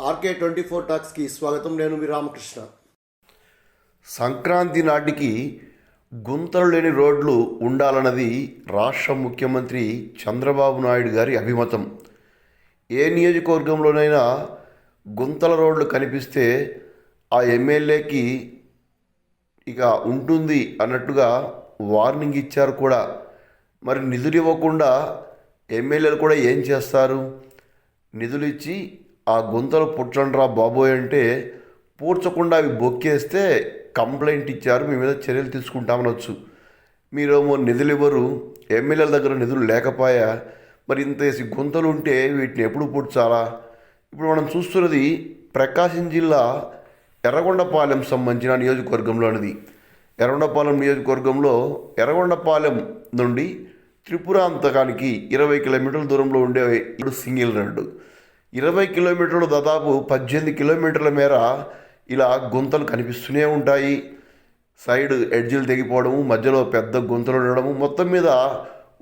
RK twenty four టాక్స్కి స్వాగతం. నేను మీ రామకృష్ణ. సంక్రాంతి నాటికి గుంతలు లేని రోడ్లు ఉండాలన్నది రాష్ట్ర ముఖ్యమంత్రి చంద్రబాబు నాయుడు గారి అభిమతం. ఏ నియోజకవర్గంలోనైనా గుంతల రోడ్లు కనిపిస్తే ఆ ఎమ్మెల్యేకి ఇక ఉంటుంది అన్నట్టుగా వార్నింగ్ ఇచ్చారు కూడా. మరి నిధులు ఇవ్వకుండా ఎమ్మెల్యేలు కూడా ఏం చేస్తారు? నిధులు ఇచ్చి ఆ గుంతలు పుట్టండ్రా బాబోయ్ అంటే పూడ్చకుండా అవి బొక్కేస్తే కంప్లైంట్ ఇచ్చారు మీ మీద చర్యలు తీసుకుంటామనొచ్చు. మీరేమో నిధులు ఇవ్వరు ఎమ్మెల్యేల దగ్గర నిధులు లేకపోయా మరి ఇంత వేసి గుంతలు ఉంటే వీటిని ఎప్పుడు పూడ్చాలా? ఇప్పుడు మనం చూస్తున్నది ప్రకాశం జిల్లా ఎర్రగొండపాలెం సంబంధించిన నియోజకవర్గంలోనిది. ఎర్రగొండపాలెం నియోజకవర్గంలో ఎర్రగొండపాలెం నుండి త్రిపురాంతకానికి ఇరవై కిలోమీటర్ల దూరంలో ఉండే ఇప్పుడు సింగిల్ రోడ్డు. ఇరవై కిలోమీటర్లు దాదాపు పద్దెనిమిది కిలోమీటర్ల మేర ఇలా గుంతలు కనిపిస్తూనే ఉంటాయి. సైడ్ ఎడ్జిలు తెగిపోవడము మధ్యలో పెద్ద గుంతలు ఉండడము మొత్తం మీద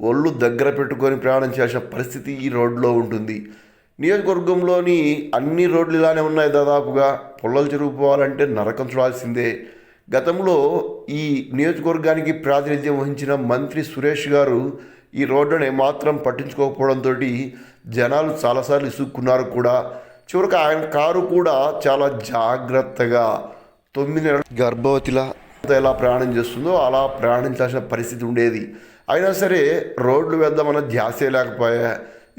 ఒళ్ళు దగ్గర పెట్టుకొని ప్రయాణం చేసే పరిస్థితి ఈ రోడ్లో ఉంటుంది. నియోజకవర్గంలోని అన్ని రోడ్లు ఇలానే ఉన్నాయి దాదాపుగా. పొల్లలు చెరువు పోవాలంటే నరకం చూడాల్సిందే. గతంలో ఈ నియోజకవర్గానికి ప్రాతినిధ్యం వహించిన మంత్రి సురేష్ గారు ఈ రోడ్డును ఏమాత్రం పట్టించుకోకపోవడంతో జనాలు చాలాసార్లు ఇసుక్కున్నారు కూడా. చివరికి ఆయన కారు కూడా చాలా జాగ్రత్తగా తొమ్మిది నెలల గర్భవతిలా ఎలా ప్రయాణం చేస్తుందో అలా ప్రయాణించాల్సిన పరిస్థితి ఉండేది. అయినా సరే రోడ్లు వేద్దామన్న ధ్యాసే లేకపోయా.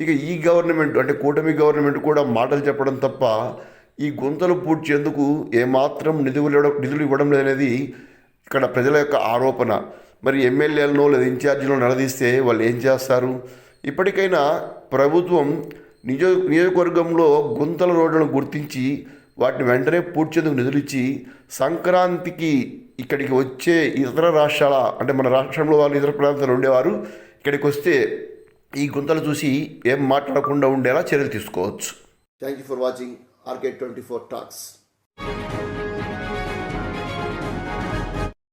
ఇక ఈ గవర్నమెంట్ అంటే కూటమి గవర్నమెంట్ కూడా మాటలు చెప్పడం తప్ప ఈ గుంతలు పూడ్చేందుకు ఏమాత్రం నిధులు ఇవ్వడం నిధులు ఇవ్వడం లేదనేది ఇక్కడ ప్రజల యొక్క ఆరోపణ. మరి ఎమ్మెల్యేలను లేదా ఇన్ఛార్జీలను నిలదీస్తే వాళ్ళు ఏం చేస్తారు? ఇప్పటికైనా ప్రభుత్వం నిజ నియోజకవర్గంలో గుంతల రోడ్లను గుర్తించి వాటిని వెంటనే పూడ్చేందుకు నిధులు ఇచ్చి సంక్రాంతికి ఇక్కడికి వచ్చే ఇతర రాష్ట్రాల అంటే మన రాష్ట్రంలో వాళ్ళు ఇతర ప్రాంతాలు ఉండేవారు ఇక్కడికి వస్తే ఈ గుంతలు చూసి ఏం మాట్లాడకుండా ఉండేలా చర్యలు తీసుకోవచ్చు. Thank you for watching RK twenty four talks